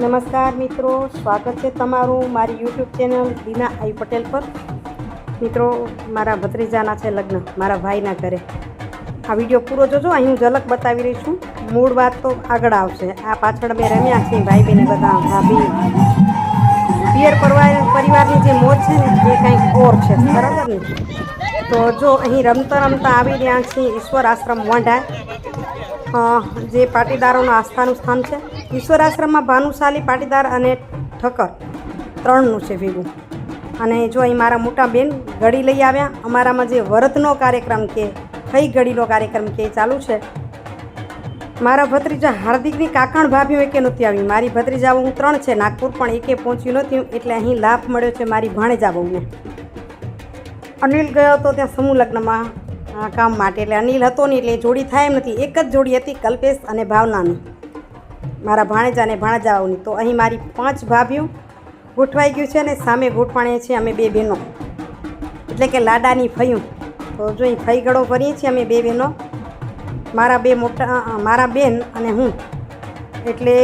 નમસ્કાર મિત્રો સ્વાગત છે તમારું મારી યુટ્યુબ ચેનલ દીના આઈ પટેલ પર. મિત્રો મારા ભત્રીજાના છે લગ્ન મારા ભાઈના ઘરે. આ વીડિયો પૂરો જોજો અહીં હું ઝલક બતાવી રહી છું. મૂળ વાત તો આગળ આવશે. આ પાછળ મેં રમ્યા છીએ ભાઈ બહેન બધા ભાભી. પિયર પરિવાર પરિવારની જે મોજ છે ને એ કંઈક ઓર છે બરાબર ને? તો જો અહીં રમતા રમતા આવી રહ્યા છીએ ઈશ્વર આશ્રમ અ, જે પાટીદારોનું આસ્થાનું સ્થાન છે. ઈશ્વર આશ્રમમાં ભાનુશાલી પાટીદાર અને ઠક્કર ત્રણનું છે ભેગું. અને જો અહીં મારા મોટા બેન ઘડી લઈ આવ્યા, અમારામાં જે વ્રતનો કાર્યક્રમ કે કઈ ઘડીનો કાર્યક્રમ કે ચાલુ છે. મારા ભત્રીજા હાર્દિકની કાકણ ભાભીઓ એકે નહોતી આવી. મારી ભત્રીજાઓ હું ત્રણ છે, નાગપુર પણ એકે પહોંચ્યું નથી એટલે અહીં લાભ મળ્યો છે મારી ભાણેજા બહુને અનિલ ગયો હતો ત્યાં સમૂહ લગ્નમાં કામ માટે એટલે અનિલ હતો નહીં એટલે જોડી થાય એમ નથી. એક જ જોડી હતી કલ્પેશ અને ભાવનાની. મારા ભાણેજા અને ભાણેજાઓની. તો અહીં મારી પાંચ ભાભીઓ ગોઠવાઈ ગયું છે અને સામે ગોઠવાણીએ છીએ અમે બે બહેનો. એટલે કે લાડાની ફયું. તો જો અહીં ફઈ ગળો ભરીએ છીએ અમે બે બહેનો. મારા બે મોટા મારા બેન અને હું. એટલે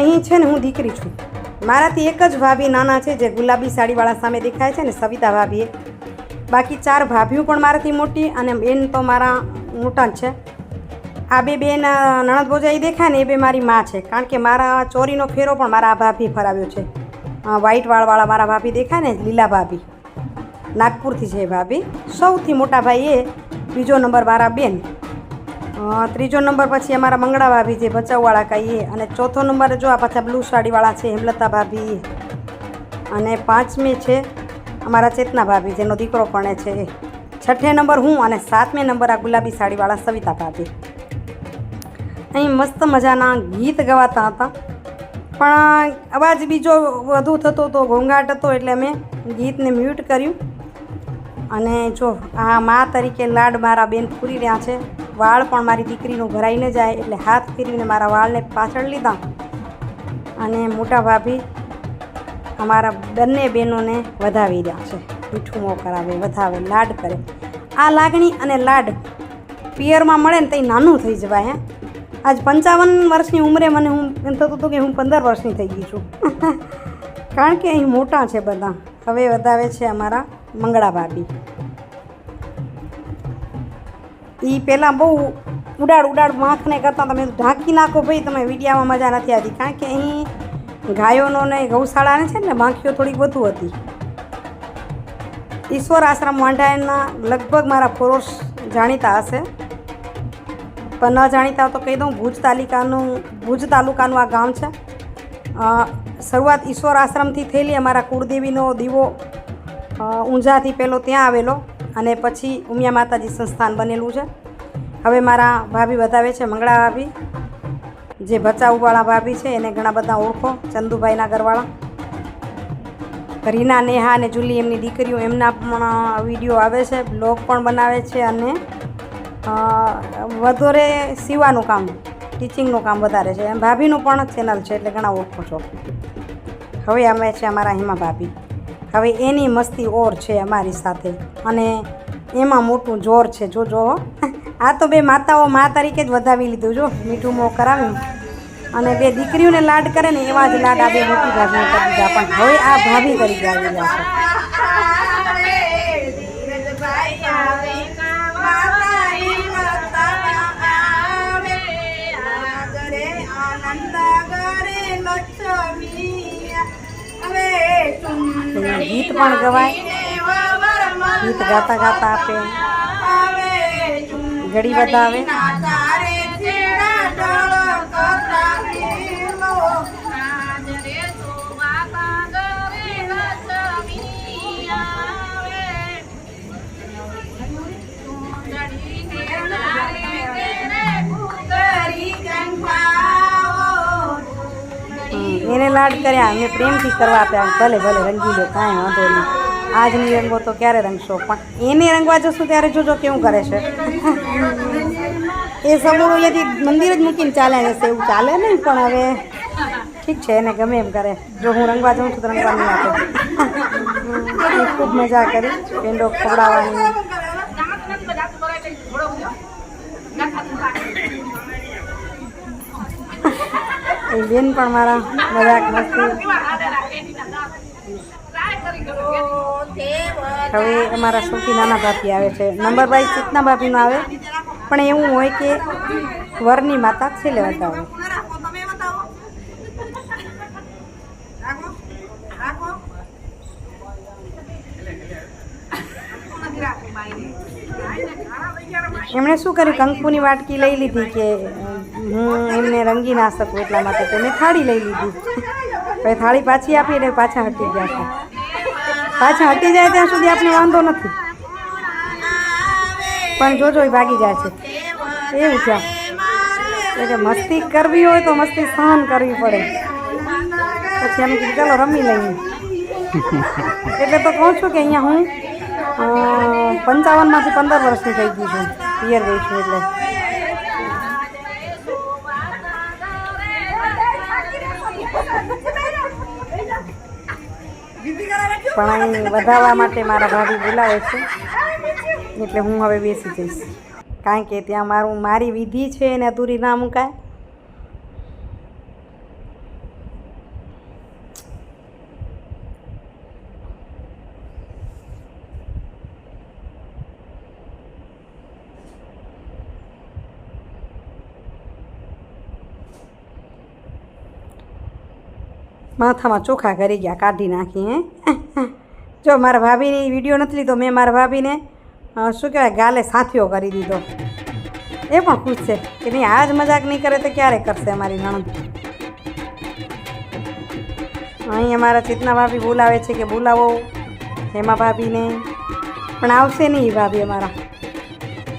અહીં છે ને હું દીકરી છું. મારાથી એક જ ભાભી નાના છે જે ગુલાબી સાડીવાળા સામે દેખાય છે ને સવિતા ભાભીએ બાકી ચાર ભાભીઓ પણ મારાથી મોટી અને બેન તો મારા મોટા જ છે. આ બે બેન નણદ ભોજાઈ દેખાય ને એ બે મારી માં છે. કારણ કે મારા ચોરીનો ફેરો પણ મારા ભાભી ફરાવ્યો છે. વ્હાઈટ વાળવાળા મારા ભાભી દેખાય ને, લીલા ભાભી. નાગપુરથી છે એ ભાભી. સૌથી મોટા ભાઈ એ બીજો નંબર મારા બેન. ત્રીજો નંબર પછી અમારા મંગળા ભાભી છે ભચાઉવાળા કહીએ અને ચોથો નંબર જો આ પાછા બ્લુ સાડીવાળા છે, હેમલતા ભાભી અને પાંચમી છે અમારા ચેતના ભાભી, જેનો દીકરો પણ છે. છઠ્ઠે નંબર હું અને સાતમે નંબર આ ગુલાબી સાડીવાળા સવિતા ભાભી. અહીં મસ્ત મજાના ગીત ગવાતા હતા. પણ અવાજ બીજો વધુ થતો હતો ઘોંઘાટ હતો એટલે અમે ગીતને મ્યુટ કર્યું. અને જો આ મા તરીકે લાડ મારા બેન પૂરી રહ્યા છે, વાળ પણ મારી દીકરીનું ભરાઈને જાય એટલે હાથ ફેરવીને મારા વાળને પાછળ લીધા. અને મોટા ભાભી અમારા બંને બહેનોને વધાવી રહ્યા છે. મીઠું કરાવે, વધાવે, લાડ કરે. આ લાગણી અને લાડ પિયરમાં મળે ને તો નાનું થઈ જવાય, હે. આજ પંચાવન વર્ષની ઉંમરે મને હું એમ થતું હતું કે હું પંદર વર્ષની થઈ ગઈ છું. કારણ કે અહીં મોટા છે બધા. હવે વધાવે છે અમારા મંગળા ભાભી. એ પહેલાં બહુ ઉડાડ ઉડાડ વાંખને કરતાં તમે ઢાંકી નાખો ભાઈ, તમે વિડીયામાં મજા નથી આવતી. કારણ કે અહીં ગાયોનો ને ગૌશાળાને છે ને માખીઓ થોડીક વધુ હતી. ઈશ્વર આશ્રમ વાંઢાયણના લગભગ મારા પુરુષ જાણીતા હશે. પણ ન જાણીતા તો કહી દઉં, ભુજ તાલુકાનું ભુજ તાલુકાનું આ ગામ છે. શરૂઆત ઈશ્વર આશ્રમથી થયેલી, અમારા કુળદેવીનો દીવો ઊંઝાથી પહેલો ત્યાં આવેલો અને પછી ઉમિયા માતાજી સંસ્થાન બનેલું છે. હવે મારા ભાભી વધાવે છે, મંગળા ભાભી. જે ભચાઉવાળા ભાભી છે, એને ઘણા બધા ઓળખો, ચંદુભાઈના ઘરવાળા. રીના, નેહા અને જુલી એમની દીકરીઓ, એમના પણ વીડિયો આવે છે, બ્લોગ પણ બનાવે છે અને વધારે સીવાનું કામ, ટીચિંગનું કામ વધારે છે. એમ ભાભીનું પણ ચેનલ છે, એટલે ઘણા ઓળખો છો. હવે અમે છે અમારા હિમા ભાભી. હવે એની મસ્તી ઓર છે અમારી સાથે. અને એમાં મોટું જોર છે. જો જો હો. આ તો બે માતાઓ મા તરીકે જ વધાવી લીધું જો મીઠું મોં કરાવ્યું. અને બે દીકરીઓને લાડ કરે ને એવા જ લાડ આ બે મોટી ભાભીને કરી દીધા પણ હવે આ ભાભી તરીકે આવી છે. ગીત પણ ગવાય. ગીત ગાતા ગાતા આપે. ઘડી બતાવે એને લાડ કર્યા અમે પ્રેમથી કરવા આપ્યા ભલે ભલે રંગી લો કાંઈ વાંધો નહીં. આજ નહીં રંગો તો ક્યારે રંગશો? પણ એને રંગવા જશું ત્યારે જોજો કેવું કરે છે. એ સમૂહ અહીંયાથી મંદિર જ મૂકીને ચાલે જશે એવું ચાલે નહીં, પણ હવે ઠીક છે, એને ગમે એમ કરે. જો હું રંગવા જાઉં છું તો રંગવા નહીં આપે. ખૂબ મજા કરી, પેંડો ખવડાવવાની. બેન પણ મારા મજાક મસ્તી. હવે અમારા સૌથી નાના ભાભી આવે છે. નંબર બાય ચિતના ભાભીનો આવે. પણ એવું હોય કે વરની માતા છેલ્લે બતાવે એમણે શું કર્યું? કંકુની વાટકી લઈ લીધી કે હું એમને રંગી ના શકું એટલા માટે તો મેં થાળી લઈ લીધી. હવે થાળી પાછી આપી એટલે પાછા હટી ગયા છે. પાછા હટી જાય ત્યાં સુધી આપણે વાંધો નથી. પણ જોજો, એ ભાગી જાય છે. એવું છે. એટલે મસ્તી કરવી હોય તો મસ્તી સહન કરવી પડે. પછી એમ કીધું, ચાલો, રમી લઈએ. એટલે તો કહું છું કે અહીંયા હું પંચાવનમાંથી પંદર વર્ષની થઈ ગઈ છું. પિયર ગઈ છું એટલે. પણ અહીં વધારવા માટે મારા ભાભી બોલાવે છે. એટલે હું હવે બેસી જઈશ. કારણ કે ત્યાં મારું, મારી વિધિ છે એને અધૂરી ના મુકાય. માથામાં ચોખા કરી ગયા, કાઢી નાખી, હે? જો મારા ભાભીની વીડિયો નથી લીધો, મેં મારા ભાભીને શું કહેવાય, ગાલે સાથીઓ કરી દીધો. એ પણ ખુશ છે કે નહીં, આજ મજાક નહીં કરે તો ક્યારે કરશે અમારી નણંદ? અહીં અમારા ચેતના ભાભી બોલાવે છે કે બોલાવો, હેમા ભાભીને. પણ આવશે નહીં એ ભાભી અમારા.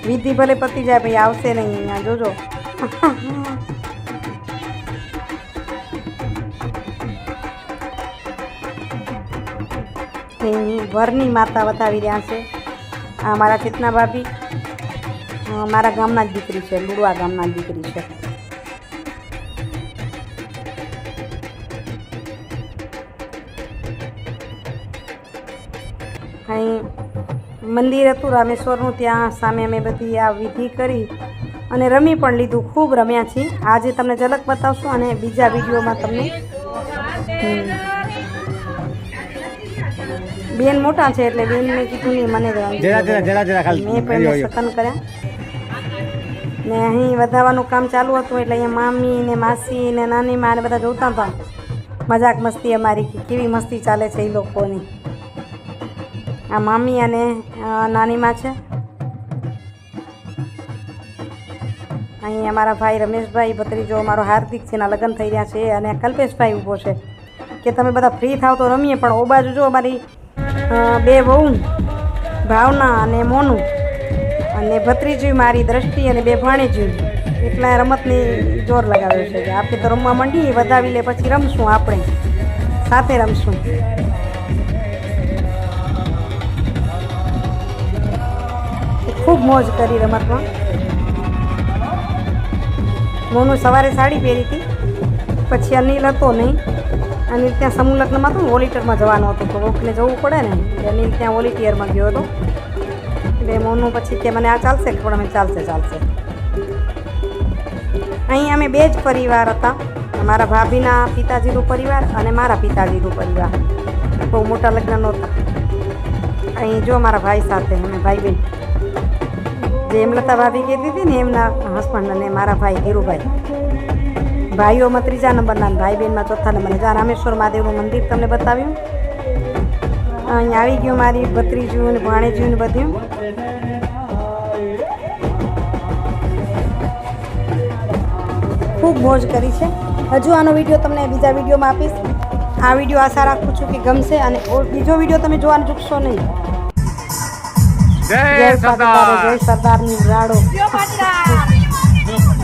વિધિ ભલે પતી જાય ભાઈ આવશે નહીં અહીંયા, જોજો. એની વરની માતા બતાવી રહ્યા છે આ મારા ચેતના ભાભી મારા ગામના જ દીકરી છે, લુડવા ગામના દીકરી છે અહીં મંદિર હતું, રામેશ્વરનું, ત્યાં સામે અમે બધી આ વિધિ કરી અને રમી પણ લીધું, ખૂબ રમ્યા છીએ આજે તમને ઝલક બતાવશું અને બીજા વિડીયોમાં તમને, હમ. બેન મોટા છે એટલે બેનને કીધું નહીં મને જરા જરા જરા જરા ખાલી મેં પણ એમને સતન કર્યા. ને અહીં વધારવાનું કામ ચાલુ હતું એટલે અહીંયા મામી ને માસી ને નાની માં બધા જોતા હતા. મજાક મસ્તી અમારી કેવી મસ્તી ચાલે છે એ લોકોની. આ મામી અને નાની માં છે. અહીં અમારા ભાઈ રમેશભાઈ ભત્રીજો અમારો હાર્દિક છે એના લગ્ન થઈ રહ્યા છે અને કલ્પેશભાઈ ઊભો છે. કે તમે બધા ફ્રી થાવ તો રમીએ પણ ઓ બાજુ જો અમારી બે વહુ, ભાવના અને મોનું. અને ભત્રીજી મારી દ્રષ્ટિ અને બે ભાણેજી. એટલા રમતની જોર લગાવ્યો છે કે આપણે તો રમવા માંડીએ, વધાવી લે પછી રમશું આપણે. સાથે રમશું. ખૂબ મોજ કરી રમતમાં. મોનું સવારે સાડી પહેરી હતી, પછી અનિલ હતો નહીં. અનિલ ત્યાં સમૂહ લગ્નમાં હતું વોલિટરમાં જવાનું હતું તો કોકને જવું પડે ને. એટલે ત્યાં વોલિટિયરમાં ગયો હતો. એટલે મોનું પછી કે મને આ ચાલશે પણ અમે ચાલશે ચાલશે. અહીં અમે બે જ પરિવાર હતા. મારા ભાભીના પિતાજીનું પરિવાર અને મારા પિતાજીનું પરિવાર. બહુ મોટા લગ્ન નહોતા. અહીં જો મારા ભાઈ સાથે અમે ભાઈ બેન જે હેમલતા ભાભી કહેતી હતી ને, એમના હસબન્ડ અને મારા ભાઈ ધીરુભાઈ. ભાઈઓમાં ત્રીજા નંબરના ભાઈ બહેનમાં ચોથા નંબરના જ્યાં રામેશ્વર મહાદેવનું મંદિર તમને બતાવ્યું. અહીંયા આવી ગયું મારી ભત્રીજું ને ભાણેજું ને બધું. ખૂબ મોજ કરી છે. હજુ આનો વીડિયો તમને બીજા વિડીયોમાં આપીશ. આ વીડિયો આશા રાખું છું કે ગમશે અને બીજો વીડિયો તમે જોવાનું ચૂકશો નહીં. જય જય સરદાર. જય સરદારની રાડો.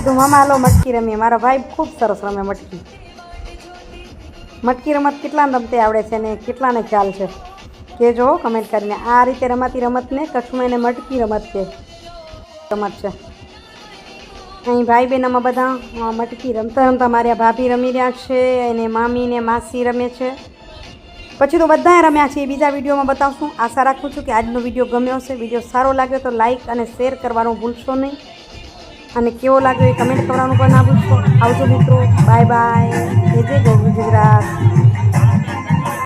તો મામા હાલો, મટકી રમીએ. મારા ભાઈ ખૂબ સરસ રમે મટકી. મટકી રમત કેટલાને રમતે આવડે છે ને કેટલાને ખ્યાલ છે? કે જો કમેન્ટ કરીને. આ રીતે રમાતી રમતને કચ્છમાં એને મટકી રમત કે રમત છે. અહીં ભાઈ બહેન આમાં બધા મટકી રમતા રમતા મારા ભાભી રમી રહ્યા છે અને મામી ને માસી રમે છે. પછી તો બધાએ રમ્યા છે એ બીજા વિડીયોમાં બતાવશું. આશા રાખું છું કે આજનો વીડિયો ગમ્યો હશે. વીડિયો સારો લાગ્યો તો લાઈક અને શેર કરવાનું ભૂલશો નહીં. અને કેવો લાગ્યો એ કમેન્ટ કરવાનું પણ ના ભૂલશો. આવજો મિત્રો. બાય બાય જય જય ગુજરાત.